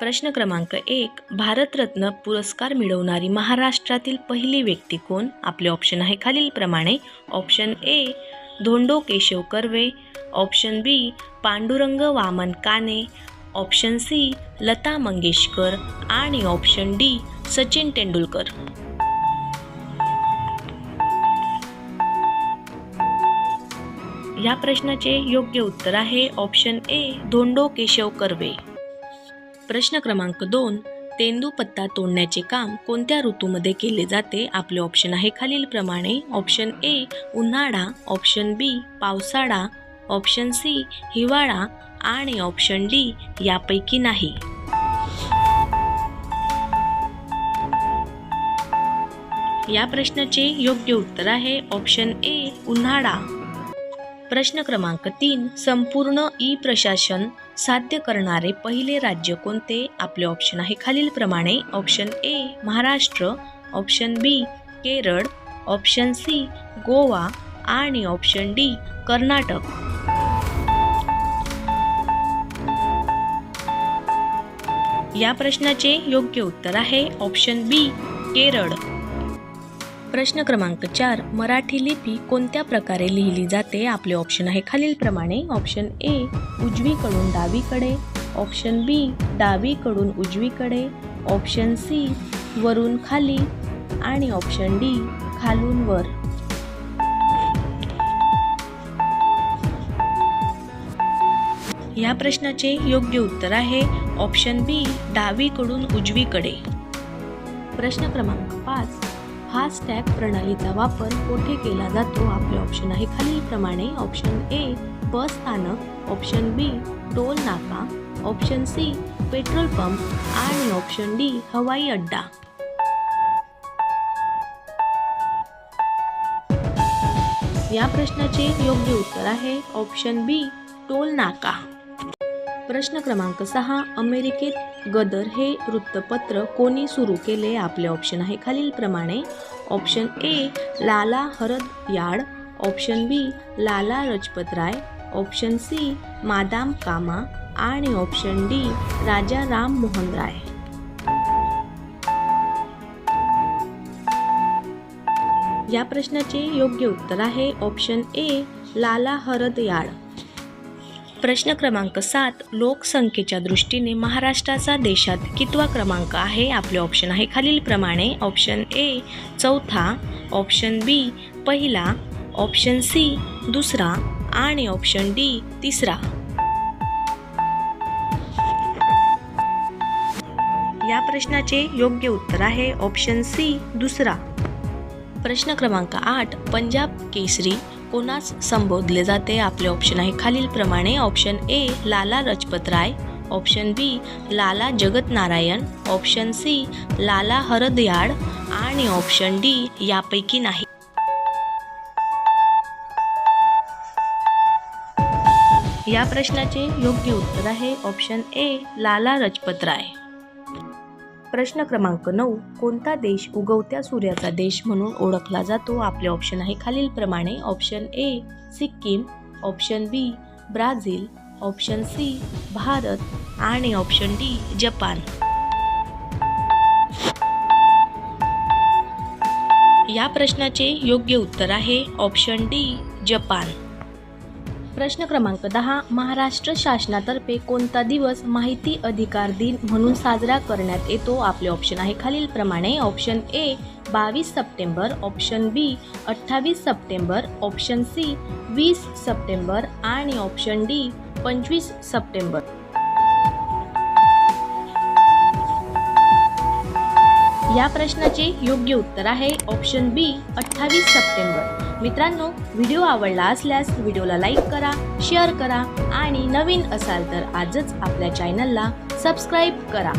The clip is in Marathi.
प्रश्न क्रमांक एक भारतरत्न पुरस्कार मिळवणारी महाराष्ट्रातील पहिली व्यक्ती कोण? आपले ऑप्शन आहे खालीलप्रमाणे. Option A Dhondo Keshav Karve. Option B Pandurang Waman Kane. Option C Lata Mangeshkar. आणि ऑप्शन डी सचिन तेंडुलकर. या प्रश्नाचे योग्य उत्तर आहे ऑप्शन ए धोंडो केशव कर्वे. प्रश्न क्रमांक दोन तेंदू पत्ता तोडण्याचे काम कोणत्या ऋतूमध्ये केले जाते? आपले ऑप्शन आहे खालीलप्रमाणे ऑप्शन ए उन्हाळा. ऑप्शन बी पावसाळा. ऑप्शन सी हिवाळा. आणि ऑप्शन डी यापैकी नाही. या प्रश्नाचे योग्य उत्तर आहे ऑप्शन ए उन्हाळा. प्रश्न क्रमांक तीन संपूर्ण ई प्रशासन साध्य करणारे पहिले राज्य कोणते? आपले ऑप्शन आहे खालीलप्रमाणे option A Maharashtra option B Kerala option C Goa आणि ऑप्शन डी कर्नाटक. या प्रश्नाचे योग्य उत्तर आहे ऑप्शन बी केरळ. प्रश्न क्रमांक चार मराठी लिपी कोणत्या प्रकारे लिहिली जाते? आपले ऑप्शन आहे खालीलप्रमाणे. ऑप्शन ए उजवीकडून डावीकडे. ऑप्शन बी डावीकडून उजवीकडे. ऑप्शन सी वरून खाली. आणि ऑप्शन डी खालून वर. या प्रश्नाचे योग्य उत्तर आहे. ऑप्शन बी डावीकडून उजवीकडे. प्रश्न क्रमांक पाच फास्टॅग प्रणालीचा वापर कोठे केला जातो? आपले ऑप्शन आहे खालीलप्रमाणे ऑप्शन ए बस स्थानक ऑप्शन बी टोल नाका ऑप्शन सी पेट्रोल पंप आणि ऑप्शन डी हवाई अड्डा. या प्रश्नाचे योग्य उत्तर आहे ऑप्शन बी टोल नाका. प्रश्न क्रमांक सहा अमेरिकेत गदर हे वृत्तपत्र कोणी सुरू केले? आपले ऑप्शन आहे खालीलप्रमाणे. Option A Lala Hardayal. Option B Lala Lajpat Rai. Option C madame Cama. आणि ऑप्शन डी राजा राम मोहन राय. या प्रश्नाचे योग्य उत्तर आहे ऑप्शन ए लाला हरद याड. प्रश्न क्रमांक सात लोकसंख्येच्या दृष्टीने महाराष्ट्राचा देशात कितवा क्रमांक आहे? आपले ऑप्शन आहे खालीलप्रमाणे ऑप्शन ए चौथा. ऑप्शन बी पहिला. ऑप्शन सी दुसरा. आणि ऑप्शन डी तिसरा. या प्रश्नाचे योग्य उत्तर आहे. ऑप्शन सी दुसरा. प्रश्न क्रमांक आठ पंजाब केसरी. कोणास संबोधले जाते. आपले ऑप्शन आहे खालीलप्रमाणे. Option A Lala Lajpat Rai. Option B Lala Jagat Narayan option C Lala Hardayal आणि ऑप्शन डी यापैकी नाही. या प्रश्नाचे योग्य उत्तर आहे ऑप्शन ए लाला लजपत राय. प्रश्न क्रमांक नऊ कोणता देश उगवत्या सूर्याचा देश म्हणून ओळखला जातो? आपले ऑप्शन आहे खालीलप्रमाणे option A Sikkim option B Brazil option C Bharat आणि ऑप्शन डी जपान. या प्रश्नाचे योग्य उत्तर आहे ऑप्शन डी जपान. प्रश्न क्रमांक दहा महाराष्ट्र शासनातर्फे कोणता दिवस माहिती अधिकार दिन म्हणून साजरा करण्यात येतो? आपले ऑप्शन आहे खालीलप्रमाणे ऑप्शन ए बावीस सप्टेंबर. ऑप्शन बी अठ्ठावीस सप्टेंबर. ऑप्शन सी वीस सप्टेंबर. आणि ऑप्शन डी पंचवीस सप्टेंबर. या प्रश्नाचे योग्य उत्तर आहे. ऑप्शन बी अठ्ठावीस सप्टेंबर. मित्रांनो व्हिडिओ आवडला असल्यास व्हिडिओला लाईक करा शेअर करा आणि नवीन असाल तर आजच आपल्या चॅनलला सबस्क्राईब करा.